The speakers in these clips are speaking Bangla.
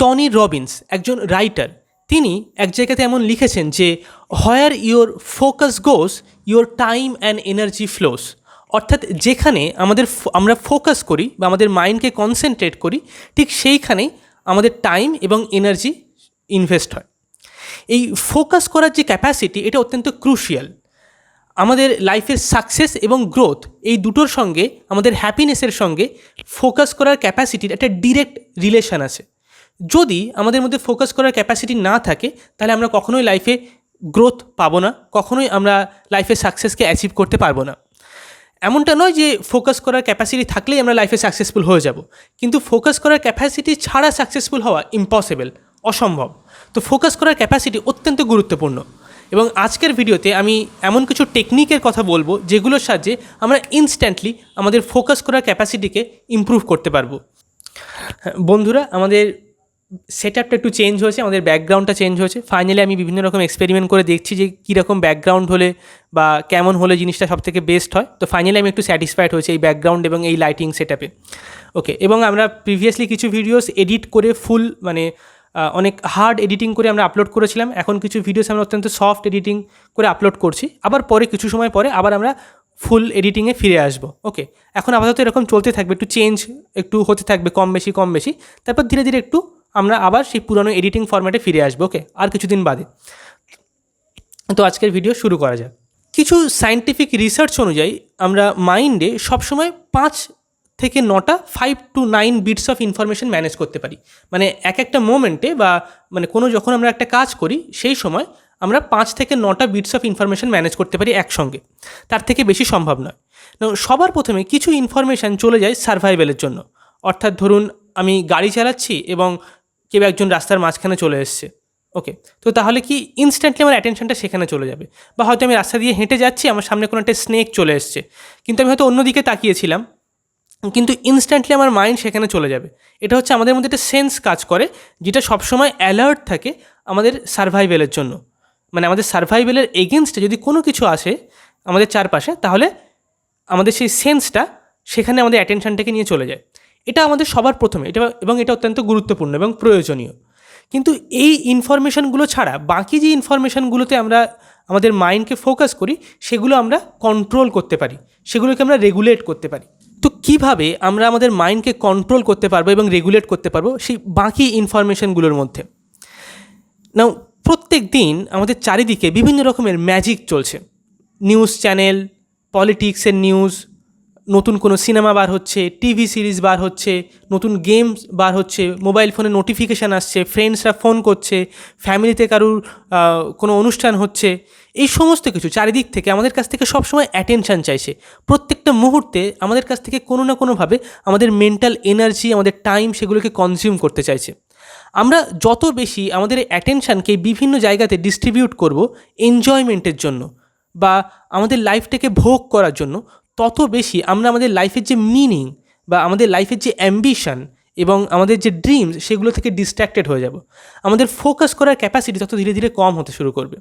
টনি রবিন্স, একজন রাইটার। তিনি এক জায়গাতে এমন লিখেছেন যে where your focus goes your time and energy flows অর্থাৎ যেখানে আমাদের আমরা ফোকাস করি বা আমাদের মাইন্ডকে কনসেন্ট্রেট করি, ঠিক সেইখানেই আমাদের টাইম এবং এনার্জি ইনভেস্ট হয়। এই ফোকাস করার যে ক্যাপাসিটি এটা অত্যন্ত ক্রুশিয়াল আমাদের লাইফের সাকসেস এবং গ্রোথ এই দুটোর সঙ্গে, আমাদের হ্যাপিনেসের সঙ্গে ফোকাস করার ক্যাপাসিটির একটা ডিরেক্ট রিলেশন আছে। যদি আমাদের মধ্যে ফোকাস করার ক্যাপাসিটি না থাকে, তাহলে আমরা কখনোই লাইফে গ্রোথ পাবো না, কখনোই আমরা লাইফে সাকসেসকে অ্যাচিভ করতে পারব না। এমনটা নয় যে ফোকাস করার ক্যাপাসিটি থাকলেই আমরা লাইফে সাকসেসফুল হয়ে যাব, কিন্তু ফোকাস করার ক্যাপাসিটি ছাড়া সাকসেসফুল হওয়া ইম্পসিবল অসম্ভব। তো ফোকাস করার ক্যাপাসিটি অত্যন্ত গুরুত্বপূর্ণ। এবং আজকের ভিডিওতে আমি এমন কিছু টেকনিকের কথা বলব, যেগুলোর সাহায্যে আমরা ইনস্ট্যান্টলি আমাদের ফোকাস করার ক্যাপাসিটিকে ইমপ্রুভ করতে পারব। বন্ধুরা, আমাদের সেট আপটা একটু চেঞ্জ হয়েছে, আমাদের ব্যাকগ্রাউন্ডটা চেঞ্জ হয়েছে। ফাইনালি আমি বিভিন্ন রকম এক্সপেরিমেন্ট করে দেখছি যে কীরকম ব্যাকগ্রাউন্ড হলে বা কেমন হলে জিনিসটা সব থেকে বেস্ট হয়। তো ফাইনালি আমি একটু স্যাটিসফাইড হয়েছি এই ব্যাকগ্রাউন্ড এবং এই লাইটিং সেট ওকে এবং আমরা প্রিভিয়াসলি কিছু ভিডিওস এডিট করে ফুল মানে অনেক হার্ড এডিটিং করে আমরা আপলোড করেছিলাম। এখন কিছু ভিডিওস আমরা অত্যন্ত সফট এডিটিং করে আপলোড করছি। আবার পরে, কিছু সময় পরে আবার আমরা ফুল এডিটিংয়ে ফিরে আসব। ওকে এখন আপাতত এরকম চলতে থাকবে, একটু চেঞ্জ একটু হতে থাকবে, কম বেশি কম বেশি। তারপর ধীরে ধীরে একটু আমরা আবার সেই পুরনো এডিটিং ফরম্যাটে ফিরে আসব ওকে আর কিছুদিন বাদে। তো আজকের ভিডিও শুরু করা যাক। কিছু সায়েন্টিফিক রিসার্চ অনুযায়ী আমরা মাইন্ডে সবসময় পাঁচ থেকে নটা five to nine bits of information manage করতে পারি। মানে এক একটা মোমেন্টে বা মানে কোনো যখন আমরা একটা কাজ করি, সেই সময় আমরা পাঁচ থেকে নটা বিটস অফ ইনফরমেশন ম্যানেজ করতে পারি একসঙ্গে। তার থেকে বেশি সম্ভব নয়। সবার প্রথমে কিছু ইনফরমেশান চলে যায় সার্ভাইভেলের জন্য। অর্থাৎ ধরুন, আমি গাড়ি চালাচ্ছি এবং কেউ একজন রাস্তার মাঝখানে চলে এসছে। ওকে তো তাহলে কি ইনস্ট্যান্টলি আমার অ্যাটেনশনটা সেখানে চলে যাবে? বা হয়তো আমি রাস্তা দিয়ে হেঁটে যাচ্ছি, আমার সামনে কোনো একটা স্নেক চলে এসছে। কিন্তু আমি হয়তো অন্যদিকে তাকিয়েছিলাম, কিন্তু ইনস্ট্যান্টলি আমার মাইন্ড সেখানে চলে যাবে। এটা হচ্ছে আমাদের মধ্যে একটা সেন্স কাজ করে, যেটা সবসময় অ্যালার্ট থাকে আমাদের সার্ভাইভেলের জন্য। মানে আমাদের সার্ভাইভেলের এগেনস্টে যদি কোনো কিছু আসে আমাদের চারপাশে, তাহলে আমাদের সেই সেন্সটা সেখানে আমাদের অ্যাটেনশনটাকে নিয়ে চলে যায়। এটা আমাদের সবার প্রথমে, এটা এবং এটা অত্যন্ত গুরুত্বপূর্ণ এবং প্রয়োজনীয়। কিন্তু এই ইনফরমেশনগুলো ছাড়া বাকি যে ইনফরমেশনগুলোতে আমরা আমাদের মাইন্ডকে ফোকাস করি, সেগুলো আমরা কন্ট্রোল করতে পারি, সেগুলোকে আমরা রেগুলেট করতে পারি। তো কীভাবে আমরা আমাদের মাইন্ডকে কন্ট্রোল করতে পারব এবং রেগুলেট করতে পারব সেই বাকি ইনফরমেশনগুলোর মধ্যে? নাও প্রত্যেক দিন আমাদের চারিদিকে বিভিন্ন রকমের ম্যাজিক চলছে। নিউজ চ্যানেল পলিটিক্সের নিউজ নতুন কোনো সিনেমা বার হচ্ছে, টিভি সিরিজ বার হচ্ছে, নতুন গেমস বার হচ্ছে, মোবাইল ফোনে নোটিফিকেশান আসছে, ফ্রেন্ডসরা ফোন করছে, ফ্যামিলিতে কারুর কোনো অনুষ্ঠান হচ্ছে, এই সমস্ত কিছু চারিদিক থেকে আমাদের কাছ থেকে সবসময় অ্যাটেনশান চাইছে। প্রত্যেকটা মুহূর্তে আমাদের কাছ থেকে কোনো না কোনোভাবে আমাদের মেন্টাল এনার্জি আমাদের টাইম সেগুলোকে কনজিউম করতে চাইছে। আমরা যত বেশি আমাদের অ্যাটেনশানকে বিভিন্ন জায়গাতে ডিস্ট্রিবিউট করব এনজয়মেন্টের জন্য বা আমাদের লাইফটাকে ভোগ করার জন্য তত বেশি আমরা আমাদের লাইফের যে মিনিং বা আমাদের লাইফের যে অ্যাম্বিশন এবং আমাদের যে ড্রিমস সেগুলো থেকে ডিস্ট্র্যাক্টেড হয়ে যাব। আমাদের ফোকাস করার ক্যাপাসিটি তত ধীরে ধীরে কম হতে শুরু করবে।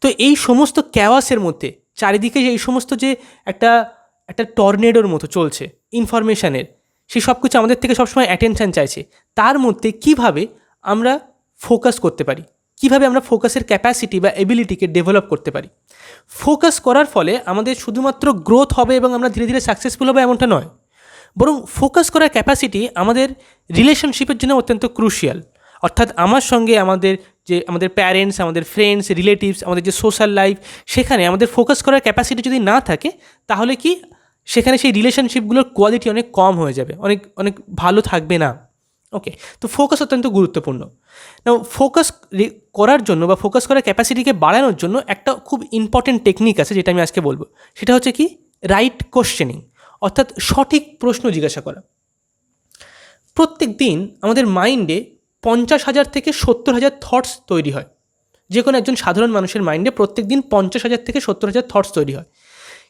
তো এই সমস্ত ক্যাওয়াসের মধ্যে, চারিদিকে এই সমস্ত যে একটা একটা টর্নেডোর মতো চলছে ইনফরমেশানের সেই সব কিছু আমাদের থেকে সবসময় অ্যাটেনশান চাইছে। তার মধ্যে কীভাবে আমরা ফোকাস করতে পারি? কীভাবে আমরা ফোকাসের ক্যাপাসিটি বা এবিলিটিকে ডেভেলপ করতে পারি? ফোকাস করার ফলে আমাদের শুধুমাত্র গ্রোথ হবে এবং আমরা ধীরে ধীরে সাকসেসফুল হবে এমনটা নয়। বরং ফোকাস করার ক্যাপাসিটি আমাদের রিলেশনশিপের জন্য অত্যন্ত ক্রুশিয়াল অর্থাৎ আমার সঙ্গে আমাদের যে, আমাদের প্যারেন্টস আমাদের ফ্রেন্ডস রিলেটিভস আমাদের যে সোশ্যাল লাইফ সেখানে আমাদের ফোকাস করার ক্যাপাসিটি যদি না থাকে, তাহলে কি সেখানে সেই রিলেশনশিপগুলোর কোয়ালিটি অনেক কম হয়ে যাবে। অনেক অনেক ভালো থাকবে না। ওকে তো ফোকাস অত্যন্ত গুরুত্বপূর্ণ। না ফোকাস করার জন্য বা ফোকাস করার ক্যাপাসিটিকে বাড়ানোর জন্য একটা খুব ইম্পর্টেন্ট টেকনিক আছে যেটা আমি আজকে বলব। সেটা হচ্ছে কি? রাইট কোশ্চেনিং অর্থাৎ সঠিক প্রশ্ন জিজ্ঞাসা করা। প্রত্যেক দিন আমাদের মাইন্ডে পঞ্চাশ হাজার থেকে সত্তর হাজার থটস তৈরি হয়। যে কোনো একজন সাধারণ মানুষের মাইন্ডে প্রত্যেক দিন পঞ্চাশ হাজার থেকে সত্তর হাজার থটস তৈরি হয়।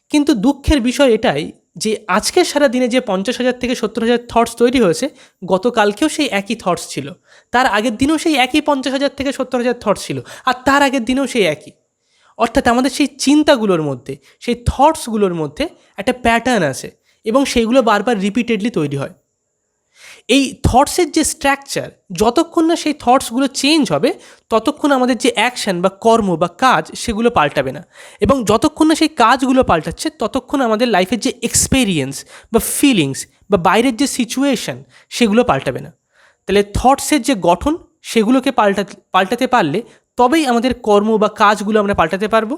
কিন্তু দুঃখের বিষয় এটাই যে আজকে সারা দিনে যে পঞ্চাশ হাজার থেকে সত্তর হাজার থটস তৈরি হয়েছে, গতকালকেও সেই একই থটস ছিল। তার আগের দিনেও সেই একই পঞ্চাশ হাজার থেকে সত্তর হাজার থটস ছিল, আর তার আগের দিনেও সেই একই। অর্থাৎ আমাদের সেই চিন্তাগুলোর মধ্যে, সেই থটসগুলোর মধ্যে একটা প্যাটার্ন আছে, এবং সেইগুলো বারবার রিপিটেডলি তৈরি হয়। এই থটসের যে স্ট্রাকচার যতক্ষণ না সেই থটসগুলো চেঞ্জ হবে, ততক্ষণ আমাদের যে অ্যাকশন বা কর্ম বা কাজ, সেগুলো পাল্টাবে না। এবং যতক্ষণ না সেই কাজগুলো পাল্টাচ্ছে, ততক্ষণ আমাদের লাইফের যে এক্সপেরিয়েন্স বা ফিলিংস বা বাইরের যে সিচুয়েশন সেগুলো পাল্টাবে না। তাহলে থটসের যে গঠন, সেগুলোকে পাল্টা, পাল্টাতে পারলে তবেই আমাদের কর্ম বা কাজগুলো আমরা পাল্টাতে পারব।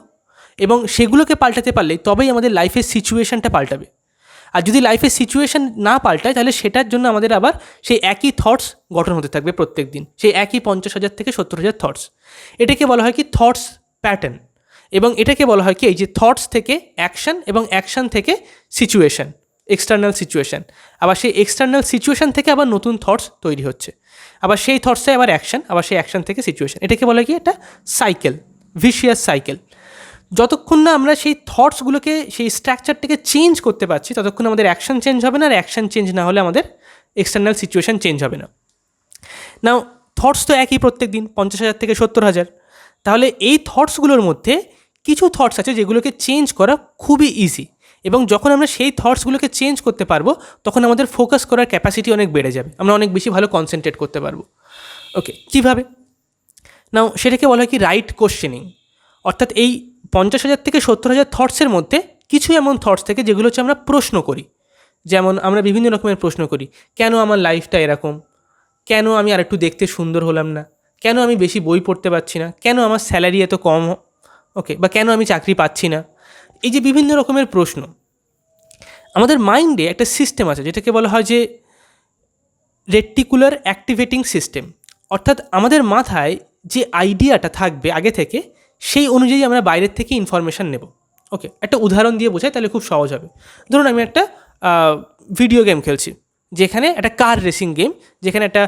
এবং সেগুলোকে পাল্টাতে পারলে তবেই আমাদের লাইফের সিচুয়েশনটা পাল্টাবে। আর যদি লাইফের সিচুয়েশন না পাল্টায়, তাহলে সেটার জন্য আমাদের আবার সেই একই থটস গঠন হতে থাকবে প্রত্যেক দিন সেই একই পঞ্চাশ হাজার থেকে সত্তর হাজার থটস এটাকে বলা হয় কি থটস প্যাটার্ন এবং এটাকে বলা হয় কি এই যে থটস থেকে অ্যাকশন এবং অ্যাকশন থেকে সিচুয়েশন এক্সটার্নাল সিচুয়েশন আবার সেই এক্সটার্নাল সিচুয়েশন থেকে আবার নতুন থটস তৈরি হচ্ছে। আবার সেই থটসে আবার অ্যাকশন আবার সেই অ্যাকশন থেকে সিচুয়েশন এটাকে বলা কি একটা সাইকেল ভিশিয়াস সাইকেল যতক্ষণ না আমরা সেই থটসগুলোকে সেই স্ট্রাকচারটাকে চেঞ্জ করতে পারছি, ততক্ষণ আমাদের অ্যাকশন চেঞ্জ হবে না, আর অ্যাকশন চেঞ্জ না হলে আমাদের এক্সটার্নাল সিচুয়েশন চেঞ্জ হবে না। নাও থটস তো একই প্রত্যেক দিন, পঞ্চাশ হাজার থেকে সত্তর হাজার। তাহলে এই থটসগুলোর মধ্যে কিছু থটস আছে যেগুলোকে চেঞ্জ করা খুবই ইজি এবং যখন আমরা সেই থটসগুলোকে চেঞ্জ করতে পারব, তখন আমাদের ফোকাস করার ক্যাপাসিটি অনেক বেড়ে যাবে। আমরা অনেক বেশি ভালো কনসেন্ট্রেট করতে পারব। ওকে কীভাবে? নাও সেটাকে বলা হয় কি রাইট কোশ্চেনিং অর্থাৎ এই পঞ্চাশ হাজার থেকে সত্তর হাজার থটসের মধ্যে কিছু এমন থটস থেকে যেগুলো হচ্ছে আমরা প্রশ্ন করি। যেমন আমরা বিভিন্ন রকমের প্রশ্ন করি, কেন আমার লাইফটা এরকম? কেন আমি আর একটু দেখতে সুন্দর হলাম না? কেন আমি বেশি বই পড়তে পারছি না? কেন আমার স্যালারি এত কম? ওকে বা কেন আমি চাকরি পাচ্ছি না? এই যে বিভিন্ন রকমের প্রশ্ন, আমাদের মাইন্ডে একটা সিস্টেম আছে যেটাকে বলা হয় যে রেটিকুলার অ্যাক্টিভেটিং সিস্টেম অর্থাৎ আমাদের মাথায় যে আইডিয়াটা থাকবে আগে থেকে সেই অনুযায়ী আমরা বাইরের থেকে ইনফরমেশান নেব। ওকে একটা উদাহরণ দিয়ে বোঝাই, তাহলে খুব সহজ হবে। ধরুন আমি একটা ভিডিও গেম খেলছি, যেখানে একটা কার রেসিং গেম যেখানে একটা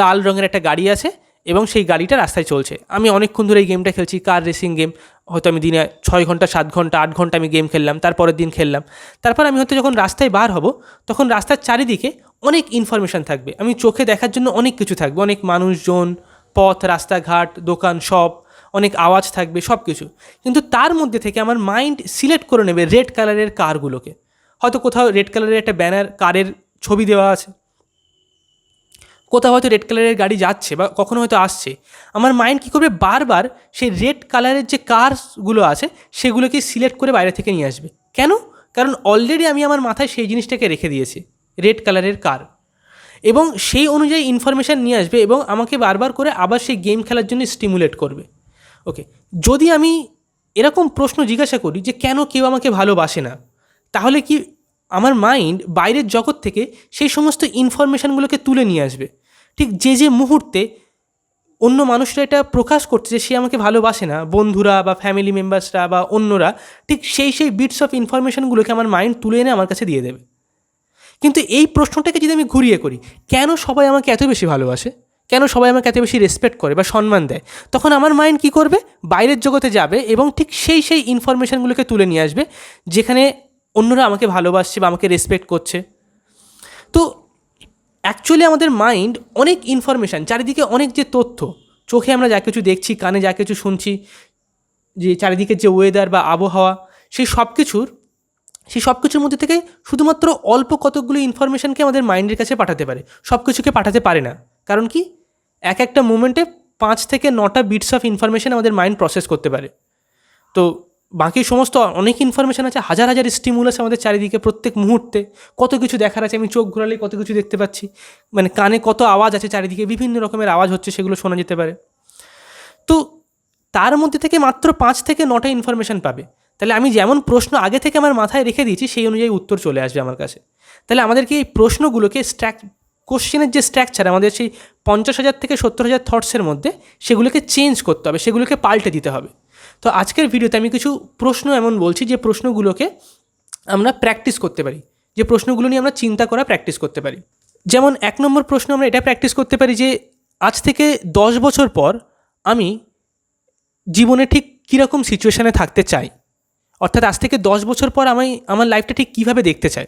লাল রঙের একটা গাড়ি আছে এবং সেই গাড়িটা রাস্তায় চলছে। আমি অনেকক্ষণ ধরে এই গেমটা খেলছি কার রেসিং গেম হয়তো আমি দিনে ছয় ঘণ্টা, সাত ঘণ্টা, আট ঘণ্টা আমি গেম খেললাম, তারপরের দিন খেললাম। তারপর আমি হয়তো যখন রাস্তায় বার হব, তখন রাস্তার চারিদিকে অনেক ইনফরমেশান থাকবে। আমি চোখে দেখার জন্য অনেক কিছু থাকবে, অনেক মানুষজন, পথ, রাস্তাঘাট, দোকান সব অনেক আওয়াজ থাকবে সব কিছু কিন্তু তার মধ্যে থেকে আমার মাইন্ড সিলেক্ট করে নেবে রেড কালারের কারগুলোকে। হয়তো কোথাও রেড কালারের একটা ব্যানার কারের ছবি দেওয়া আছে। কোথাও হয়তো রেড কালারের গাড়ি যাচ্ছে বা কখনো হয়তো আসছে। আমার মাইন্ড কী করবে? বারবার সেই রেড কালারের যে কারগুলো আছে, সেগুলোকে সিলেক্ট করে বাইরে থেকে নিয়ে আসবে। কেন? কারণ অলরেডি আমি আমার মাথায় সেই জিনিসটাকে রেখে দিয়েছি রেড কালারের কার এবং সেই অনুযায়ী ইনফরমেশান নিয়ে আসবে এবং আমাকে বারবার করে আবার সেই গেম খেলার জন্য স্টিমুলেট করবে। ওকে যদি আমি এরকম প্রশ্ন জিজ্ঞাসা করি যে কেন কেউ আমাকে ভালোবাসে না, তাহলে কি আমার মাইন্ড বাইরের জগৎ থেকে সেই সমস্ত ইনফরমেশানগুলোকে তুলে নিয়ে আসবে? ঠিক যে যে মুহূর্তে অন্য মানুষরা এটা প্রকাশ করছে যে সে আমাকে ভালোবাসে না, বন্ধুরা বা ফ্যামিলি মেম্বার্সরা বা অন্যরা, ঠিক সেই সেই বিটস অফ ইনফরমেশানগুলোকে আমার মাইন্ড তুলে এনে আমার কাছে দিয়ে দেবে। কিন্তু এই প্রশ্নটাকে যদি আমি ঘুরিয়ে করি, কেন সবাই আমাকে এত বেশি ভালোবাসে? কেন সবাই আমাকে এত বেশি রেসপেক্ট করে বা সম্মান দেয়? তখন আমার মাইন্ড কী করবে? বাইরের জগতে যাবে এবং ঠিক সেই সেই ইনফরমেশানগুলোকে তুলে নিয়ে আসবে যেখানে অন্যরা আমাকে ভালোবাসছে বা আমাকে রেসপেক্ট করছে। তো অ্যাকচুয়ালি আমাদের মাইন্ড অনেক ইনফরমেশান চারিদিকে অনেক যে তথ্য, চোখে আমরা যা কিছু দেখছি, কানে যা কিছু শুনছি, যে চারিদিকের যে ওয়েদার বা আবহাওয়া, সেই সব কিছুর সেই সব কিছুর মধ্যে থেকে শুধুমাত্র অল্প কতকগুলো ইনফরমেশানকে আমাদের মাইন্ডের কাছে পাঠাতে পারে। সব কিছুকে পাঠাতে পারে না। কারণ কি? এক একটা মুমেন্টে পাঁচ থেকে নটা বিটস অফ ইনফরমেশান আমাদের মাইন্ড প্রসেস করতে পারে। তো বাকি সমস্ত অনেক ইনফরমেশান আছে, হাজার হাজার স্টিমুলাস আমাদের চারিদিকে প্রত্যেক মুহূর্তে, কত কিছু দেখার আছে, আমি চোখ ঘোরালেই কত কিছু দেখতে পাচ্ছি মানে কানে কত আওয়াজ আছে চারিদিকে, বিভিন্ন রকমের আওয়াজ হচ্ছে, সেগুলো শোনা যেতে পারে। তো তার মধ্যে থেকে মাত্র পাঁচ থেকে নটা ইনফরমেশান পাবে। তাহলে আমি যেমন প্রশ্ন আগে থেকে আমার মাথায় রেখে দিয়েছি, সেই অনুযায়ী উত্তর চলে আসবে আমার কাছে। তাহলে আমাদেরকে এই প্রশ্নগুলোকে স্ট্র্যাক কোশ্চেনের যে স্ট্রাকচার আমাদের সেই পঞ্চাশ হাজার থেকে সত্তর হাজার থটসের মধ্যে সেগুলোকে চেঞ্জ করতে হবে, সেগুলোকে পাল্টে দিতে হবে। তো আজকের ভিডিওতে আমি কিছু প্রশ্ন এমন বলছি যে প্রশ্নগুলোকে আমরা প্র্যাকটিস করতে পারি, যে প্রশ্নগুলো নিয়ে আমরা চিন্তা করা প্র্যাকটিস করতে পারি। যেমন এক নম্বর প্রশ্ন আমরা এটা প্র্যাকটিস করতে পারি যে আজ থেকে দশ বছর পর আমি জীবনে ঠিক কীরকম সিচুয়েশানে থাকতে চাই? অর্থাৎ আজ থেকে দশ বছর পর আমি আমার লাইফটা ঠিক কীভাবে দেখতে চাই?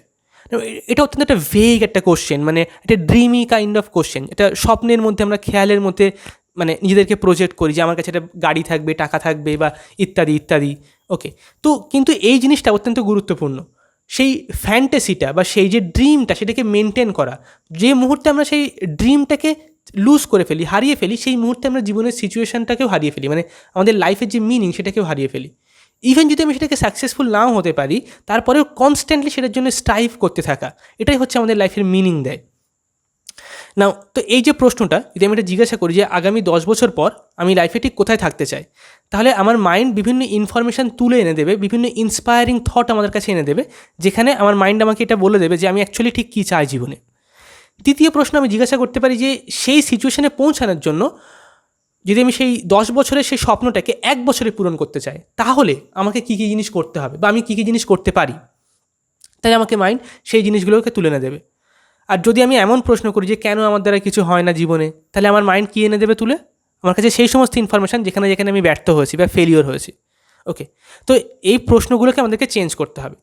এটা অত্যন্ত একটা ভেগ একটা কোশ্চেন মানে একটা ড্রিমি কাইন্ড অফ কোশ্চেন এটা স্বপ্নের মধ্যে আমরা খেয়ালের মধ্যে মানে নিজেদেরকে প্রজেক্ট করি যে আমার কাছে একটা গাড়ি থাকবে, টাকা থাকবে বা ইত্যাদি ইত্যাদি। ওকে তো কিন্তু এই জিনিসটা অত্যন্ত গুরুত্বপূর্ণ। সেই ফ্যান্টাসিটা বা সেই যে ড্রিমটা সেটাকে মেনটেন করা, যে মুহূর্তে আমরা সেই ড্রিমটাকে লুজ করে ফেলি, হারিয়ে ফেলি, সেই মুহূর্তে আমরা জীবনের সিচুয়েশানটাকেও হারিয়ে ফেলি। মানে আমাদের লাইফের যে মিনিং সেটাকেও হারিয়ে ফেলি। ইভেন যদি আমি সেটাকে সাকসেসফুল নাও হতে পারি, তারপরেও কনস্ট্যান্টলি সেটার জন্য স্ট্রাইভ করতে থাকা, এটাই হচ্ছে আমাদের লাইফের মিনিং দেয়। নাও তো এই যে প্রশ্নটা, যদি আমি এটা জিজ্ঞাসা করি যে আগামী দশ বছর পর আমি লাইফে ঠিক কোথায় থাকতে চাই, তাহলে আমার মাইন্ড বিভিন্ন ইনফরমেশান তুলে এনে দেবে, বিভিন্ন ইন্সপায়ারিং থট আমাদের কাছে এনে দেবে, যেখানে আমার মাইন্ড আমাকে এটা বলে দেবে যে আমি অ্যাকচুয়ালি ঠিক কী চাই জীবনে। দ্বিতীয় প্রশ্ন আমি জিজ্ঞাসা করতে পারি যে সেই সিচুয়েশনে পৌঁছানোর জন্য যদি আমি সেই দশ বছরের সেই স্বপ্নটাকে এক বছরে পূরণ করতে চাই, তাহলে আমাকে কী কী জিনিস করতে হবে বা আমি কী কী জিনিস করতে পারি? তাই আমাকে মাইন্ড সেই জিনিসগুলোকে তুলে এনে দেবে। আর যদি আমি এমন প্রশ্ন করি যে কেন আমার দ্বারা কিছু হয় না জীবনে, তাহলে আমার মাইন্ড কী এনে দেবে তুলে? আমার কাছে সেই সমস্ত ইনফরমেশান যেখানে যেখানে আমি ব্যর্থ হয়েছি বা ফেলিওর হয়েছি। ওকে তো এই প্রশ্নগুলোকে আমাদেরকে চেঞ্জ করতে হবে।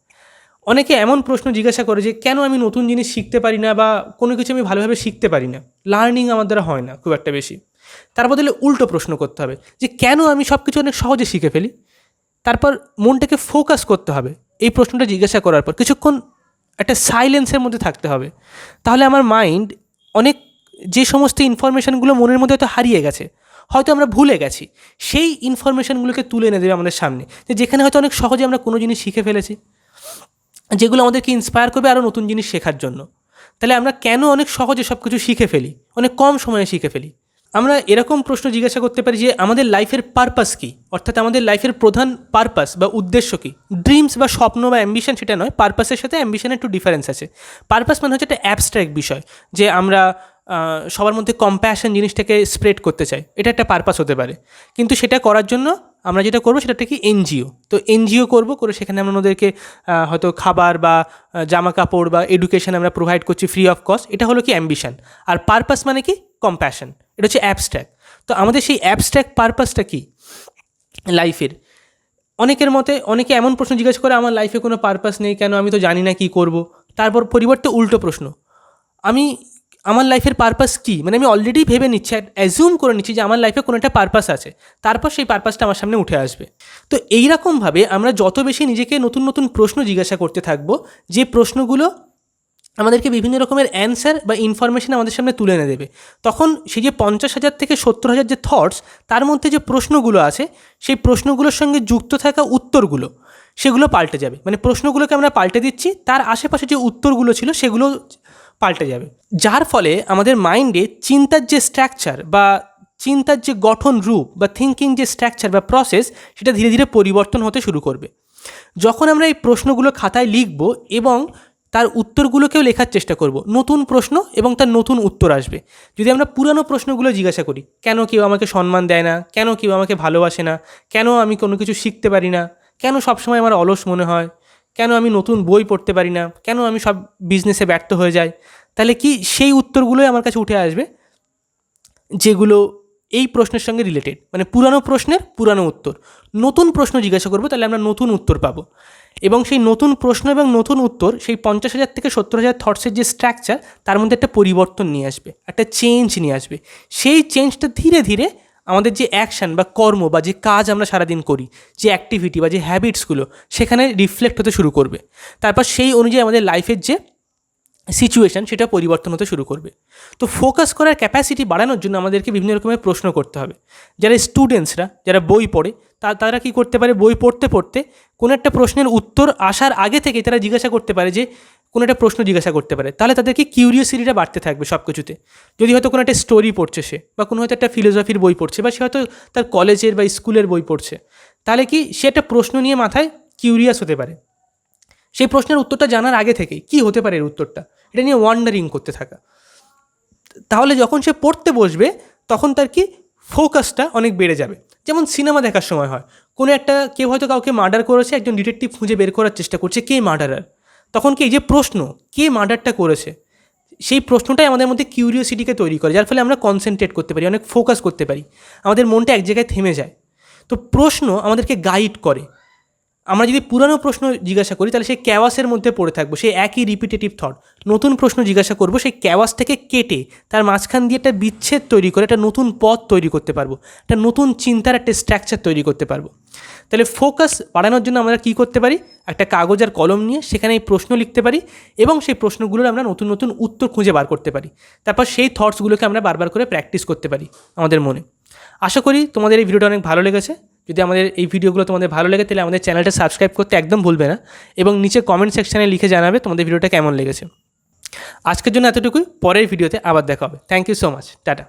অনেকে এমন প্রশ্ন জিজ্ঞাসা করে যে কেন আমি নতুন জিনিস শিখতে পারি না বা কোনো কিছু আমি ভালোভাবে শিখতে পারি না? লার্নিং আমার দ্বারা হয় না খুব একটা বেশি। তার বদলে উল্টো প্রশ্ন করতে হবে যে কেন আমি সব কিছু অনেক সহজে শিখে ফেলি? তারপর মনটাকে ফোকাস করতে হবে। এই প্রশ্নটা জিজ্ঞাসা করার পর কিছুক্ষণ একটা সাইলেন্সের মধ্যে থাকতে হবে। তাহলে আমার মাইন্ড অনেক যে সমস্ত ইনফরমেশানগুলো মনের মধ্যে হয়তো হারিয়ে গেছে, হয়তো আমরা ভুলে গেছি, সেই ইনফরমেশানগুলোকে তুলে এনে দেবে আমাদের সামনে। যে যেখানে হয়তো অনেক সহজে আমরা কোনো জিনিস শিখে ফেলেছি, যেগুলো আমাদেরকে ইন্সপায়ার করবে আরও নতুন জিনিস শেখার জন্য। তাহলে আমরা কেন অনেক সহজে সব কিছু শিখে ফেলি? অনেক কম সময়ে শিখে ফেলি? আমরা এরকম প্রশ্ন জিজ্ঞাসা করতে পারি যে আমাদের লাইফের পারপাস কী? অর্থাৎ আমাদের লাইফের প্রধান পারপাস বা উদ্দেশ্য কী? ড্রিমস বা স্বপ্ন বা অ্যাম্বিশন সেটা নয় পারপাসের সাথে অ্যাম্বিশনের একটু ডিফারেন্স আছে। পারপাস মানে হচ্ছে একটা অ্যাবস্ট্র্যাক্ট বিষয়, যে আমরা সবার মধ্যে কম্প্যাশন জিনিসটাকে স্প্রেড করতে চাই। এটা একটা পারপাস হতে পারে। কিন্তু সেটা করার জন্য আমরা যেটা করব সেটা কি এনজিও। তো এনজিও করব করে সেখানে আমরা ওদেরকে হয়তো খাবার বা জামা কাপড় বা এডুকেশন আমরা প্রোভাইড করছি ফ্রি অফ কস্ট এটা হলো কি অ্যাম্বিশন আর পারপাস মানে কি? কম্প্যাশন এটা হচ্ছে অ্যাবস্ট্র্যাক্ট তো আমাদের সেই অ্যাবস্ট্র্যাক্ট পারপাসটা কি? লাইফের অনেকের মতে, অনেকে এমন প্রশ্ন জিজ্ঞাসা করে, আমার লাইফে কোনো পারপাস নেই, কেন আমি তো জানি না কী করব? তারপর পরিবর্তে উল্টো প্রশ্ন। আমি আমার লাইফের পারপাস কী? মানে আমি অলরেডি ভেবে নিচ্ছি অ্যাজিউম করে নিচ্ছি যে আমার লাইফে কোনো একটা পারপাস আছে। তারপর সেই পারপাসটা আমার সামনে উঠে আসবে। তো এইরকমভাবে আমরা যত বেশি নিজেকে নতুন নতুন প্রশ্ন জিজ্ঞাসা করতে থাকব, যে প্রশ্নগুলো আমাদেরকে বিভিন্ন রকমের অ্যান্সার বা ইনফরমেশন আমাদের সামনে তুলে এনে দেবে। তখন সেই যে পঞ্চাশ হাজার থেকে সত্তর হাজার যে থটস তার মধ্যে যে প্রশ্নগুলো আছে, সেই প্রশ্নগুলোর সঙ্গে যুক্ত থাকা উত্তরগুলো, সেগুলো পাল্টে যাবে। মানে প্রশ্নগুলোকে আমরা পাল্টে দিচ্ছি, তার আশেপাশে যে উত্তরগুলো ছিল, সেগুলো পাল্টে যাবে। যার ফলে আমাদের মাইন্ডে চিন্তার যে স্ট্রাকচার বা চিন্তার যে গঠন রূপ বা থিঙ্কিং যে স্ট্রাকচার বা প্রসেস সেটা ধীরে ধীরে পরিবর্তন হতে শুরু করবে। যখন আমরা এই প্রশ্নগুলো খাতায় লিখব এবং তার উত্তরগুলোকেও লেখার চেষ্টা করব, নতুন প্রশ্ন এবং তার নতুন উত্তর আসবে। যদি আমরা পুরানো প্রশ্নগুলো জিজ্ঞাসা করি, কেন কেউ আমাকে সম্মান দেয় না? কেন কেউ আমাকে ভালোবাসে না? কেন আমি কোনো কিছু শিখতে পারি না? কেন সবসময় আমার অলস মনে হয়? কেন আমি নতুন বই পড়তে পারি না? কেন আমি সব বিজনেসে ব্যর্থ হয়ে যাই? তাহলে কি সেই উত্তরগুলোই আমার কাছে উঠে আসবে, যেগুলো এই প্রশ্নের সঙ্গে রিলেটেড মানে পুরানো প্রশ্নের পুরানো উত্তর। নতুন প্রশ্ন জিজ্ঞাসা করব, তাহলে আমরা নতুন উত্তর পাবো। এবং সেই নতুন প্রশ্ন এবং নতুন উত্তর, সেই পঞ্চাশ হাজার থেকে সত্তর হাজার থটসের যে স্ট্রাকচার তার মধ্যে একটা পরিবর্তন নিয়ে আসবে, একটা চেঞ্জ নিয়ে আসবে। সেই চেঞ্জটা ধীরে ধীরে আমাদের যে অ্যাকশান বা কর্ম বা যে কাজ আমরা সারাদিন করি, যে অ্যাক্টিভিটি বা যে হ্যাবিটসগুলো সেখানে রিফ্লেক্ট হতে শুরু করবে। তারপর সেই অনুযায়ী আমাদের লাইফের যে সিচুয়েশান সেটা পরিবর্তন হতে শুরু করবে। তো ফোকাস করার ক্যাপাসিটি বাড়ানোর জন্য আমাদেরকে বিভিন্ন রকমের প্রশ্ন করতে হবে। যারা স্টুডেন্টসরা যারা বই পড়ে, তা, তারা কী করতে পারে? বই পড়তে পড়তে কোনো একটা প্রশ্নের উত্তর আসার আগে থেকে তারা জিজ্ঞাসা করতে পারে যে কোনো একটা প্রশ্ন জিজ্ঞাসা করতে পারে, তাহলে তাদেরকে কিউরিয়াসিটিটা বাড়তে থাকবে সব কিছুতে যদি হয়তো কোনো একটা স্টোরি পড়ছে সে, বা কোনো হয়তো একটা ফিলোসফির বই পড়ছে, বা সে হয়তো তার কলেজের বা স্কুলের বই পড়ছে, তাহলে কি সে একটা প্রশ্ন নিয়ে মাথায় কিউরিয়াস হতে পারে? সেই প্রশ্নের উত্তরটা জানার আগে থেকেই কী হতে পারে এর উত্তরটা? এটা নিয়ে ওয়ান্ডারিং করতে থাকা। তাহলে যখন সে পড়তে বসবে, তখন তার কি ফোকাসটা অনেক বেড়ে যাবে। যেমন সিনেমা দেখার সময় হয়। কোনো একটা কেউ হয়তো কাউকে মার্ডার করেছে, একজন ডিটেকটিভ খুঁজে বের করার চেষ্টা করছে, কে মার্ডারার তখন কি এই যে প্রশ্ন, কে মার্ডারটা করেছে? সেই প্রশ্নটাই আমাদের মধ্যে কিউরিওসিটিকে তৈরি করে, যার ফলে আমরা কনসেন্ট্রেট করতে পারি, অনেক ফোকাস করতে পারি। আমাদের মনটা এক জায়গায় থেমে যায়। তো প্রশ্ন আমাদেরকে গাইড করে। আমরা যদি পুরানো প্রশ্ন জিজ্ঞাসা করি, তাহলে সেই ক্যাওয়াসের মধ্যে পড়ে থাকব, সেই একই রিপিটেটিভ থট নতুন প্রশ্ন জিজ্ঞাসা করব, সেই ক্যাওয়াস থেকে কেটে তার মাঝখান দিয়ে একটা বিচ্ছেদ তৈরি করে, একটা নতুন পথ তৈরি করতে পারব, একটা নতুন চিন্তার একটা স্ট্রাকচার তৈরি করতে পারব। তাহলে ফোকাস বাড়ানোর জন্য আমরা কী করতে পারি? একটা কাগজ আর কলম নিয়ে সেখানে এই প্রশ্ন লিখতে পারি এবং সেই প্রশ্নগুলোর আমরা নতুন নতুন উত্তর খুঁজে বার করতে পারি। তারপর সেই থটসগুলোকে আমরা বারবার করে প্র্যাকটিস করতে পারি আমাদের মনে। আশা করি তোমাদের এই ভিডিওটা অনেক ভালো লেগেছে। যদি আমাদের এই ভিডিওগুলো তোমাদের ভালো লাগে, তাহলে আমাদের চ্যানেলটা সাবস্ক্রাইব করতে একদম ভুলবে না এবং নিচে কমেন্ট সেকশানে লিখে জানাবে তোমাদের ভিডিওটা কেমন লেগেছে। আজকের জন্য এতটুকুই, পরের ভিডিওতে আবার দেখা হবে। Thank you so much tata